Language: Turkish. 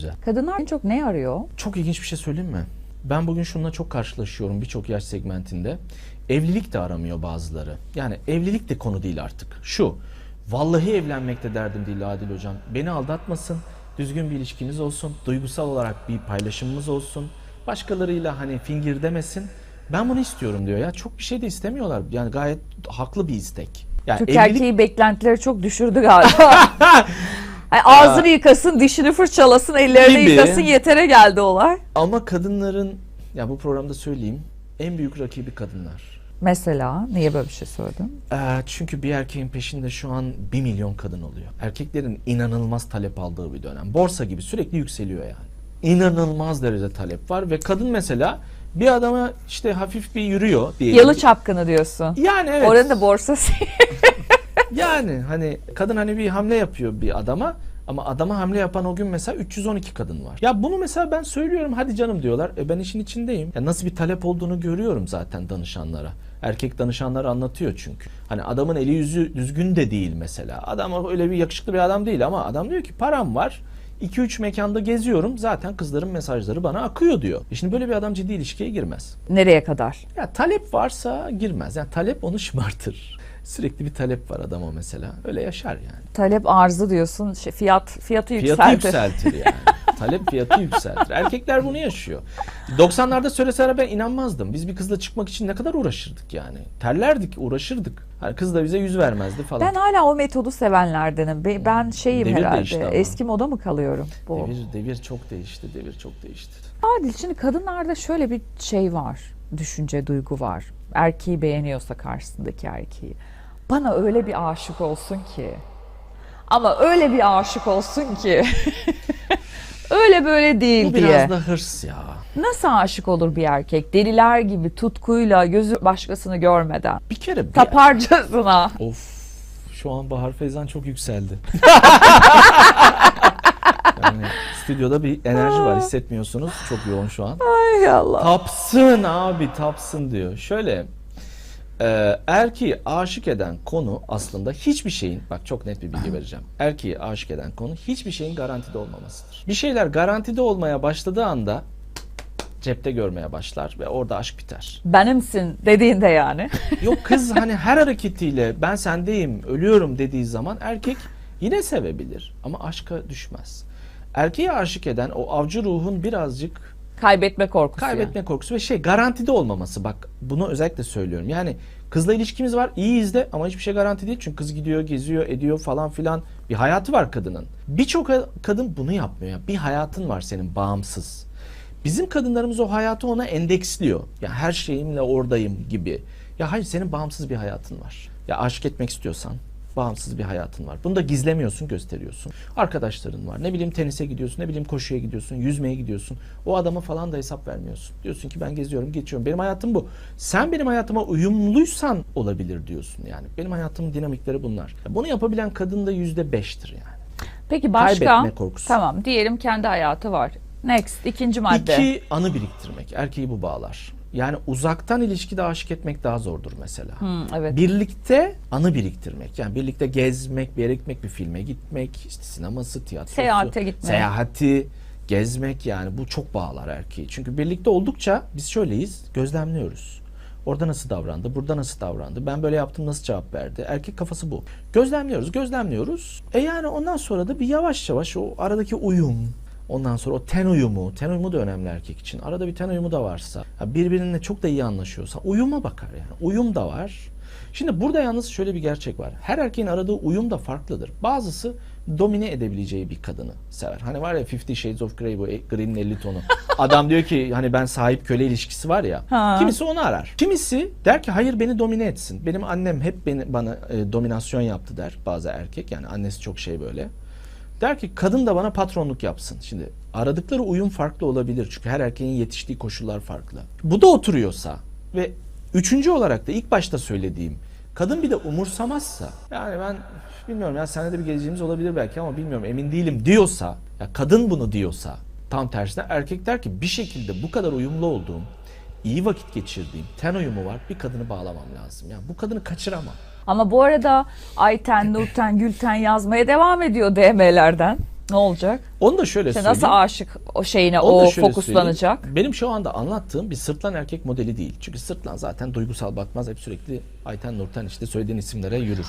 güzel. Kadınlar en çok ne arıyor? Çok ilginç bir şey söyleyeyim mi? Ben bugün şununla çok karşılaşıyorum birçok yaş segmentinde. Evlilik de aramıyor bazıları. Yani evlilik de konu değil artık. Şu, vallahi evlenmekte derdim değil Adil Hocam. Beni aldatmasın, düzgün bir ilişkimiz olsun, duygusal olarak bir paylaşımımız olsun. Başkalarıyla hani fingir demesin. Ben bunu istiyorum diyor ya. Çok bir şey de istemiyorlar. Yani gayet haklı bir istek. Yani Türk evlilik erkeği beklentileri çok düşürdü galiba. Ay, ağzını yıkasın, dişini fırçalasın, ellerini Gibi. yıkasın yetere geldi olay. ama kadınların ya bu programda söyleyeyim en büyük rakibi kadınlar. Mesela niye böyle bir şey söyledin? Ee, çünkü bir erkeğin peşinde şu an 1 milyon kadın oluyor. Erkeklerin inanılmaz talep aldığı bir dönem. Borsa gibi sürekli yükseliyor yani. İnanılmaz derecede talep var ve kadın mesela bir adama işte hafif bir yürüyor diye. Yalı çapkını diyorsun. Yani evet. Oranın da borsası. Yani hani kadın hani bir hamle yapıyor bir adama ama adama hamle yapan o gün mesela 312 kadın var. Ya bunu mesela ben söylüyorum hadi canım diyorlar. E ben işin içindeyim. Ya nasıl bir talep olduğunu görüyorum zaten danışanlara. Erkek danışanlar anlatıyor çünkü. Hani adamın eli yüzü düzgün de değil mesela. Adam öyle bir yakışıklı bir adam değil ama adam diyor ki param var. 2-3 mekanda geziyorum zaten kızların mesajları bana akıyor diyor. E şimdi böyle bir adam ciddi ilişkiye girmez. Nereye kadar? Ya talep varsa girmez. Yani talep onu şımartır. Sürekli bir talep var adama mesela. Öyle yaşar yani. Talep arzı diyorsun. Şey, fiyat fiyatı yükseltir. Fiyatı yükseltir yani. talep fiyatı yükseltir. Erkekler bunu yaşıyor. 90'larda söyleseler ben inanmazdım. Biz bir kızla çıkmak için ne kadar uğraşırdık yani. Terlerdik, uğraşırdık. Hani kız da bize yüz vermezdi falan. Ben hala o metodu sevenlerdenim. Be- Ben şeyim Devir herhalde. Eski moda mı kalıyorum? Bu. Devir, devir çok değişti. Devir çok değişti. Adil şimdi kadınlarda şöyle bir şey var. Düşünce, duygu var. Erkeği beğeniyorsa karşısındaki erkeği. Bana öyle bir aşık olsun ki. Ama öyle bir aşık olsun ki. öyle böyle değil Bu diye. biraz da hırs ya. Nasıl aşık olur bir erkek? Deliler gibi tutkuyla gözü başkasını görmeden. Bir kere bir... Taparcasına. Of. Şu an Bahar Feyzan çok yükseldi. yani stüdyoda bir enerji var hissetmiyorsunuz. Çok yoğun şu an. Ay Allah. Tapsın abi tapsın diyor. Şöyle e, erkeği aşık eden konu aslında hiçbir şeyin bak çok net bir bilgi vereceğim. Erkeği aşık eden konu hiçbir şeyin garantide olmamasıdır. Bir şeyler garantide olmaya başladığı anda cepte görmeye başlar ve orada aşk biter. Benimsin dediğinde yani. Yok kız hani her hareketiyle ben sendeyim, ölüyorum dediği zaman erkek yine sevebilir ama aşka düşmez. Erkeği aşık eden o avcı ruhun birazcık Kaybetme korkusu. yani. Kaybetme korkusu ve şey garantide olmaması bak bunu özellikle söylüyorum. Yani kızla ilişkimiz var iyiyiz de ama hiçbir şey garanti değil. Çünkü kız gidiyor geziyor ediyor falan filan bir hayatı var kadının. Birçok kadın bunu yapmıyor. Bir hayatın var senin bağımsız. Bizim kadınlarımız o hayatı ona endeksliyor. Ya her şeyimle oradayım gibi. Ya hayır senin bağımsız bir hayatın var. Ya aşık etmek istiyorsan bağımsız bir hayatın var. Bunu da gizlemiyorsun, gösteriyorsun. Arkadaşların var. Ne bileyim tenise gidiyorsun, ne bileyim koşuya gidiyorsun, yüzmeye gidiyorsun. O adama falan da hesap vermiyorsun. Diyorsun ki ben geziyorum, geçiyorum. Benim hayatım bu. Sen benim hayatıma uyumluysan olabilir diyorsun yani. Benim hayatımın dinamikleri bunlar. Bunu yapabilen kadın da yüzde beştir yani. Peki başka? Kaybetme korkusu. Tamam diyelim kendi hayatı var. Next ikinci madde. İki, anı biriktirmek. Erkeği bu bağlar. Yani uzaktan ilişkide aşık etmek daha zordur mesela. Hmm, evet. Birlikte anı biriktirmek. Yani birlikte gezmek, bir yere gitmek, bir filme gitmek, işte sineması, tiyatrosu. Seyahate gitmek. Seyahati, gezmek yani bu çok bağlar erkeği. Çünkü birlikte oldukça biz şöyleyiz, gözlemliyoruz. Orada nasıl davrandı, burada nasıl davrandı, ben böyle yaptım nasıl cevap verdi. Erkek kafası bu. Gözlemliyoruz, gözlemliyoruz. E yani ondan sonra da bir yavaş yavaş o aradaki uyum, Ondan sonra o ten uyumu, ten uyumu da önemli erkek için. Arada bir ten uyumu da varsa, ya birbirine çok da iyi anlaşıyorsa uyuma bakar yani. Uyum da var. Şimdi burada yalnız şöyle bir gerçek var. Her erkeğin aradığı uyum da farklıdır. Bazısı domine edebileceği bir kadını sever. Hani var ya Fifty Shades of Grey bu e- Green'in 50 tonu. Adam diyor ki hani ben sahip köle ilişkisi var ya. Ha. Kimisi onu arar. Kimisi der ki hayır beni domine etsin. Benim annem hep beni bana e, dominasyon yaptı der bazı erkek. Yani annesi çok şey böyle. Der ki kadın da bana patronluk yapsın. Şimdi aradıkları uyum farklı olabilir. Çünkü her erkeğin yetiştiği koşullar farklı. Bu da oturuyorsa ve üçüncü olarak da ilk başta söylediğim kadın bir de umursamazsa yani ben bilmiyorum ya seninle de bir geleceğimiz olabilir belki ama bilmiyorum emin değilim diyorsa ya kadın bunu diyorsa tam tersine erkek der ki bir şekilde bu kadar uyumlu olduğum iyi vakit geçirdiğim ten uyumu var bir kadını bağlamam lazım. Yani bu kadını kaçıramam. Ama bu arada Ayten, Nurten, Gülten yazmaya devam ediyor DM'lerden. Ne olacak? Onu da şöyle İşte söyleyeyim. nasıl aşık o şeyine Onu o fokuslanacak? söyleyeyim. Benim şu anda anlattığım bir sırtlan erkek modeli değil. Çünkü sırtlan zaten duygusal bakmaz. Hep sürekli Ayten Nurten işte söylediğin isimlere yürür.